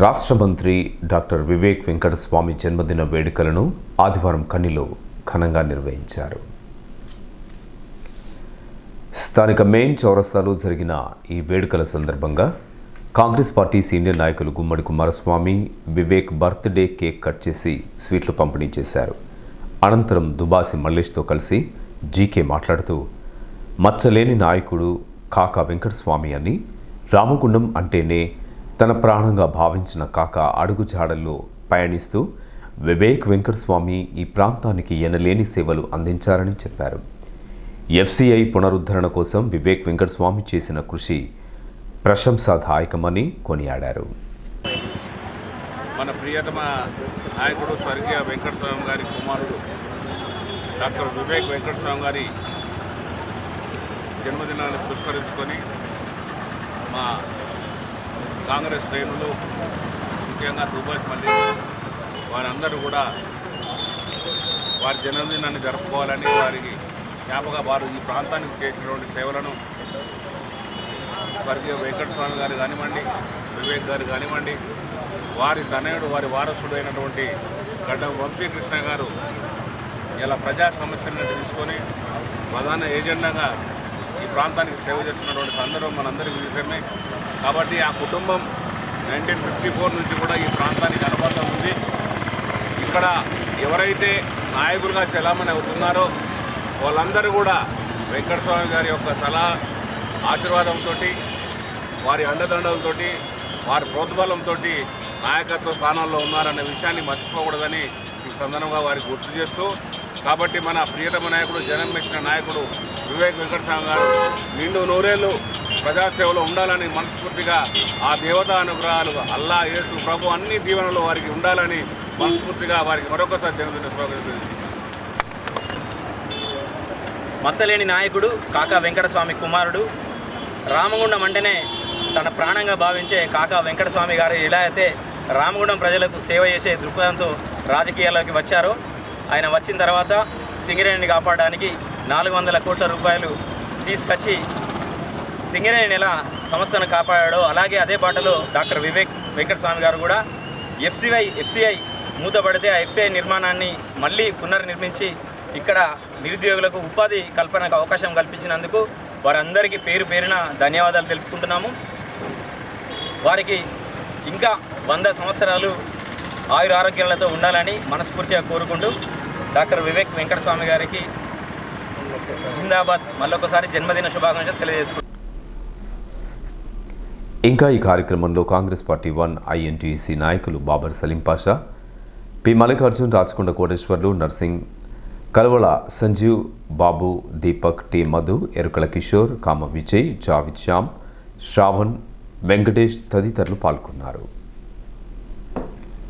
రాష్ట్ర మంత్రి డాక్టర్ వివేక్ వెంకటస్వామి జన్మదిన వేడుకలను ఆదివారం కన్నిలో ఘనంగా నిర్వహించారు. స్థానిక మెయిన్ చౌరస్తాలో జరిగిన ఈ వేడుకల సందర్భంగా కాంగ్రెస్ పార్టీ సీనియర్ నాయకులు Gummadi Kumaraswamy Vivek birthday cake cut చేసి స్వీట్లు పంపిణీ చేశారు. అనంతరం దుబాసి మల్లేష్తో కలిసి జీకే మాట్లాడుతూ మచ్చలేని నాయకుడు కాకా వెంకటస్వామి అని రామగుండం అంటేనే తన ప్రాణంగా భావించిన కాక అడుగుజాడల్లో పయనిస్తూ వివేక్ వెంకటస్వామి ఈ ప్రాంతానికి ఎనలేని సేవలు అందించారని చెప్పారు. ఎఫ్సిఐ పునరుద్ధరణ కోసం వివేక్ వెంకటస్వామి చేసిన కృషి ప్రశంసాదాయకమని కొనియాడారు. మన ప్రియతమ నాయకుడు స్వర్గీయ వెంకటస్వామి గారి కుమారుడు డాక్టర్ వివేక్ వెంకటస్వామి గారి జన్మదినాన్ని పురస్కరించుకొని మా కాంగ్రెస్ శ్రేణులు ముఖ్యంగా దుబాష్ మళ్ళీ వారందరూ కూడా వారి జన్మదినాన్ని జరుపుకోవాలని వారికి జ్ఞాపక వారు ఈ ప్రాంతానికి చేసినటువంటి సేవలను స్వర్గీయ వెంకటస్వామి గారు కానివ్వండి వివేక్ గారు కానివ్వండి వారి తనయుడు వారి వారసుడు అయినటువంటి గడ్డ వంశీకృష్ణ గారు ఇలా ప్రజా సమస్యలను తీసుకొని ప్రధాన ఏజెండాగా ఈ ప్రాంతానికి సేవ చేస్తున్నటువంటి సందర్భం మనందరికీ విదితమే కాబట్టి ఆ కుటుంబం నైన్టీన్ ఫిఫ్టీ ఫోర్ నుంచి కూడా ఈ ప్రాంతానికి అనుబంధం ఉంది. ఇక్కడ ఎవరైతే నాయకులుగా చెలామణి అవుతున్నారో వాళ్ళందరూ కూడా వెంకటస్వామి గారి యొక్క సలహా ఆశీర్వాదంతో వారి అండదండలతో వారి ప్రోద్బలంతో నాయకత్వ స్థానంలో ఉన్నారనే విషయాన్ని మర్చిపోకూడదని ఈ సందర్భంగా వారికి గుర్తు చేస్తూ కాబట్టి మన ప్రియతమ నాయకుడు జనం మెచ్చిన నాయకుడు వివేక్ వెంకటస్వామి గారు నిండు నూరేళ్ళు ప్రజాసేవలో ఉండాలని మనస్ఫూర్తిగా ఆ దేవతా అనుగ్రహాలు అల్లా యేసు ప్రభు అన్ని దీవెనలు వారికి ఉండాలని మనస్ఫూర్తిగా వారికి మరొకసారి జన్మదిన మచ్చలేని నాయకుడు కాకా వెంకటస్వామి కుమారుడు రామగుండం అంటేనే తన ప్రాణంగా భావించే కాకా వెంకటస్వామి గారు ఎలా అయితే రామగుండం ప్రజలకు సేవ చేసే దృక్పథంతో రాజకీయాల్లోకి వచ్చారో. ఆయన వచ్చిన తర్వాత సింగరేణిని కాపాడడానికి నాలుగు వందల కోట్ల రూపాయలు తీసుకొచ్చి సింగరేణి నెల సంస్థను కాపాడాడో. అలాగే అదే బాటలో డాక్టర్ వివేక్ వెంకటస్వామి గారు కూడా ఎఫ్సిఐ ఎఫ్సిఐ మూతపడితే ఆ ఎఫ్సిఐ నిర్మాణాన్ని మళ్ళీ పునర్నిర్మించి ఇక్కడ నిరుద్యోగులకు ఉపాధి కల్పనకు అవకాశం కల్పించినందుకు వారందరికీ పేరు పేరున ధన్యవాదాలు తెలుపుకుంటున్నాము. వారికి ఇంకా వంద సంవత్సరాలు ఆయుర ఆరోగ్యాలతో ఉండాలని మనస్ఫూర్తిగా కోరుకుంటూ డాక్టర్ వివేక్ వెంకటస్వామి గారికి జిందాబాద్ మళ్ళొకసారి జన్మదిన శుభాకాంక్షలు తెలియజేసుకుంటాం ఇంకా ఈ కార్యక్రమంలో కాంగ్రెస్ పార్టీ వన్ ఐఎన్టీసీ నాయకులు బాబర్ సలీం పాషా పి మల్లికార్జున్ రాచకొండ కోటేశ్వర్లు నర్సింగ్ కలవల సంజీవ్ బాబు దీపక్ టి మధు ఎరుకల కిషోర్ కామ విజయ్ జావిద్ శ్యామ్ శ్రావణ్ వెంకటేష్ తదితరులు పాల్గొన్నారు.